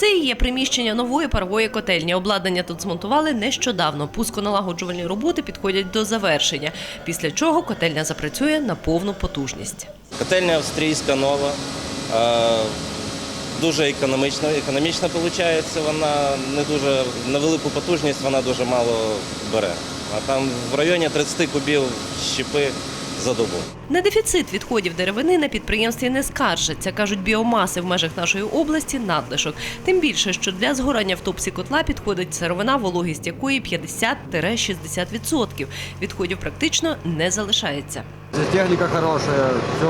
Це і є приміщення нової парової котельні. Обладнання тут змонтували нещодавно. Пусконалагоджувальні роботи підходять до завершення, після чого котельня запрацює на повну потужність. Котельня австрійська нова, е, дуже економічна, економічна виходить, вона не дуже на велику потужність вона дуже мало бере. А там в районі 30 кубів щепи за добу. На дефіцит відходів деревини на підприємстві не скаржаться. кажуть, біомаси в межах нашої області надлишок. Тим більше, що для згорання в топсі котла підходить сировина, вологість якої 50-60%. Відходів практично не залишається. Техніка хороша, все,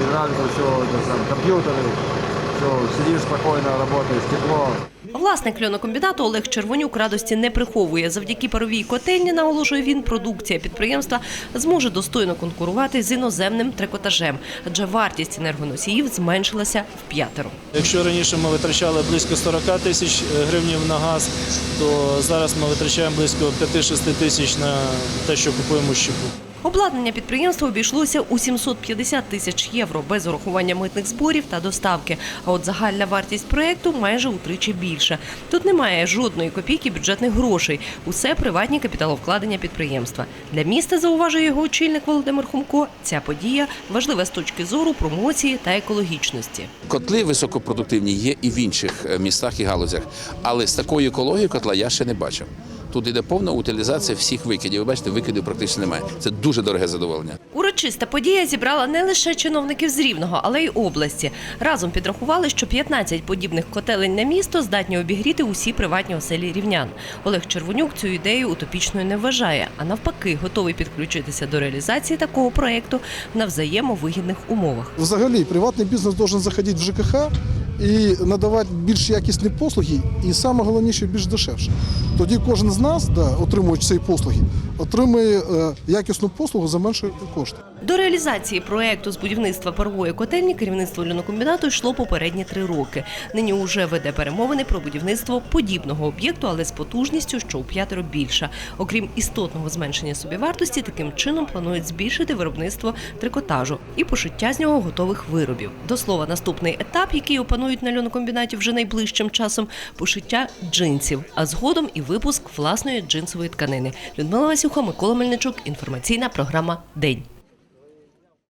гидравлика, все, это все, сидишь спокойно, работаешь, тепло. Власник льонокомбінату Олег Червонюк радості не приховує. Завдяки паровій котельні, наголошує він, продукція підприємства зможе достойно конкурувати з іноземним трикотажем, адже вартість енергоносіїв зменшилася в п'ятеро. Якщо раніше ми витрачали близько 40 тисяч гривнів на газ, то зараз ми витрачаємо близько 5-6 тисяч на те, що купуємо щепу. Обладнання підприємства обійшлося у 750 тисяч євро без урахування митних зборів та доставки. А от загальна вартість проєкту майже утричі більша. Тут немає жодної копійки бюджетних грошей. Усе приватні капіталовкладення підприємства. Для міста, зауважує його очільник Володимир Хумко, ця подія важлива з точки зору промоції та екологічності. Котли високопродуктивні є і в інших е, містах і галузях, але з такою екологією котла я ще не бачив. Тут йде повна утилізація всіх викидів. Ви бачите, викидів практично немає. Це дуже дороге задоволення. Урочиста подія зібрала не лише чиновників з Рівного, але й області. Разом підрахували, що 15 подібних котелень на місто здатні обігріти усі приватні оселі рівнян. Олег Червонюк цю ідею утопічною не вважає, а навпаки, готовий підключитися до реалізації такого проекту на взаємовигідних умовах. Взагалі, приватний бізнес должен заходити в ЖКХ і надавати більш якісні послуги, і саме головніше більш дешевше. Тоді кожен з нас, да, отримуючи ці послуги, отримує е, якісну послугу за менші кошти. До реалізації проекту з будівництва парової котельні керівництво льонокомбінату йшло попередні три роки. Нині уже веде перемовини про будівництво подібного об'єкту, але з потужністю, що у п'ятеро більша. Окрім істотного зменшення собівартості, таким чином планують збільшити виробництво трикотажу і пошиття з нього готових виробів. До слова, наступний етап, який опанують на льонокомбінаті вже найближчим часом, пошиття джинсів, а згодом і випуск власної джинсової тканини. Людмила Васюха, Микола Мельничук. Інформаційна програма День.